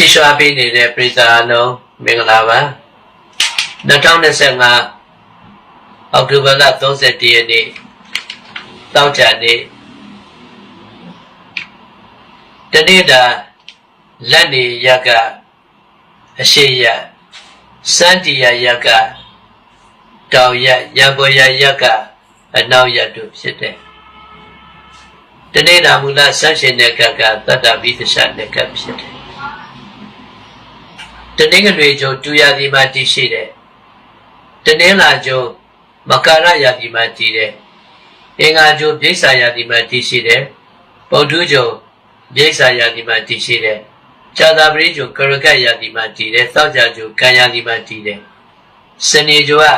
ချီရွှာပေးနေတဲ့ပရိသတ်အလုံးမင်္ဂလာပါ2025အောက်တိုဘာလ31ရက်နေ့တောက်ကြနေ့တနေ့တာလက်နေရကအရှိရစန္တီယရကတောင်ရရံပေါ်ရရကအနောက်ရတို့ဖြစ်တယ်တနေ့တာမူလဆန့်ရှင်တဲ့ကကတတ္တဗိသရှတဲ့ကဖြစ်တယ် တနင်္ဂနွေကျုံတူရဒီမှာတည်ရှိတယ်တနင်္လာကျုံမကာရယာဒီမှာတည်တယ်အင်္ဂါကျုံပြိဿာယာဒီမှာတည်ရှိတယ်ပုဒ္ဓကျုံပြိဿာယာဒီမှာတည်ရှိတယ်ဇာတာပရိကျုံကရကတ်ယာဒီမှာတည်တယ်သောက်ကြကျုံကံယာဒီမှာတည်တယ်စနေကျုံက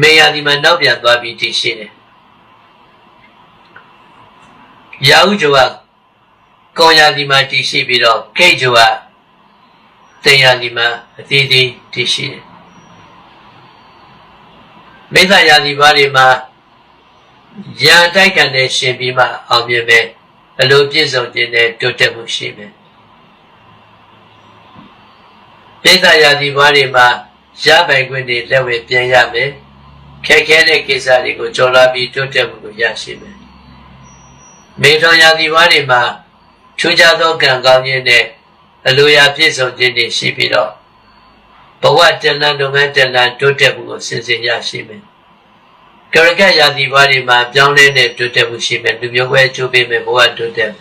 မေယာဒီမှာနောက်ပြန်သွားပြီးတည်ရှိတယ်ရာဟုကျုံကကောယာဒီမှာတည်ရှိပြီးတော့ကိတ်ကျုံက တင်ယာဒီမှာအသေးသေးတည်ရှိတယ်မိစ္ဆာယာဒီဘာတွေမှာရန်တိုက်ခံတဲ့ရှင်ပြီးမှအောင်မြင်မယ်အလိုပြည့်စုံခြင်းနဲ့တိုးတက်မှုရှိမယ်မိစ္ဆာယာဒီဘာတွေမှာရပိုင်ခွင့်တွေလက်ဝဲပြန်ရမယ်ခက်ခဲတဲ့ကိစ္စတွေကိုကြော်လာပြီးတိုးတက်မှုကိုရရှိမယ်မေထောယာဒီဘာတွေမှာထူးခြားသောကံကောင်းခြင်းနဲ့ အလိုရာပြည့်စုံခြင်းတွေရှိပြီးတော့ဘဝတဏ္ဍလုပ်ငန်းတဏ္ဍတိုးတက်မှုကိုစဉ်စဉ်ရရှိမယ်ကရကရာသီဘာတွေမှာပြောင်းလဲတဲ့တိုးတက်မှုရှိမယ်လူမျိုးဝဲကျိုးပေးမယ်ဘဝတိုးတက်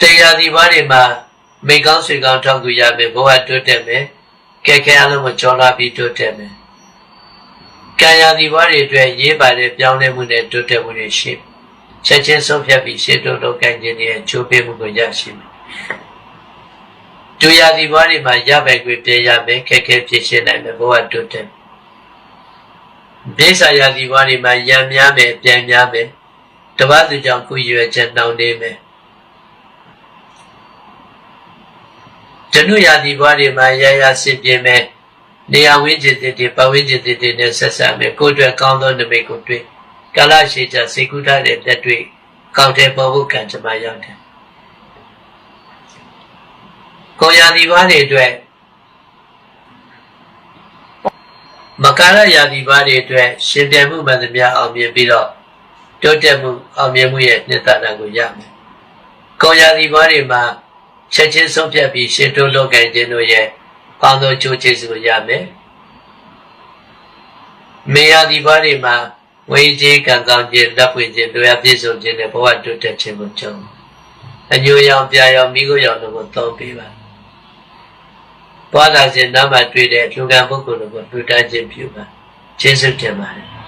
တရားသီဘာတွေမှာမိကောင်းဆွေကောင်းထောက်ကူရမယ်ဘဝတိုးတက်မယ်ကဲကဲအလုံးကိုကြောလာပြီးတိုးတက်မယ်ကံရာသီဘာတွေအတွက်ရေးပါတဲ့ပြောင်းလဲမှုနဲ့တိုးတက်မှုတွေရှိမယ် ချက်ချင်းဆုံးဖြတ်ပြီးရှေ့တိုးလုပ်ကိုင်ခြင်းရဲ့ချိုးပေးမှုကိုရရှိမယ်။ဒူရာဒီဘွားတွေမှာရပိုင်ခွင့်ပြရမယ်ခက်ခဲဖြစ်ရှင်းနိုင်မယ်ဘဝတိုးတက်။ဘေးစာရာဒီဘွားတွေမှာရံများမယ်ပြန်များမယ်တပတ်သူကြောင့်ကုရွယ်ချက်နှောင်းနေမယ်။ဓနုရာဒီဘွားတွေမှာရရစစ်ပြင်းမယ်နေရာဝင်းကျင်တွေပဝင်းကျင်တွေနဲ့ဆက်ဆံမယ်ကိုယ်အတွက်ကောင်းသောနမိတ်ကိုတွေ့ ကာလရှိကြစေကုထားတဲ့လက်တွေ့ကောင်းတဲ့ပေါ်ဖို့ကံကြမ္မာရောက်တယ်။ကိုရာဒီဘာတွေအတွက်မကာရရာဒီဘာတွေအတွက်ရှင်ပြန်မှုမှန်သမျှအောင်မြင်ပြီးတော့တိုးတက်မှုအောင်မြင်မှုရဲ့နှစ်သက်တာကိုရမယ်။ကိုရာဒီဘာတွေမှာချက်ချင်းဆုံးဖြတ်ပြီးရှင်းတိုးလုပ်ကိုင်ခြင်းတို့ရဲ့ပေါင်းသောကြိုးကျေးဇူးကိုရမယ်။မေယာဒီဘာတွေမှာ ဝိကြီးကံကောင်းခြင်းလက်ပွင့်ခြင်းတို့ရပြည့်စုံခြင်းနဲ့ဘဝတိုးတက်ခြင်းကိုကြုံအညိုရောင်ပြာရောင်မိခိုးရောင်တို့ကိုသုံးပေးပါသွားလာခြင်းနားမှာတွေ့တဲ့လူကံပုဂ္ဂိုလ်တို့ကိုလူတန်းခြင်းပြုပါကျေးဇူးတင်ပါတယ်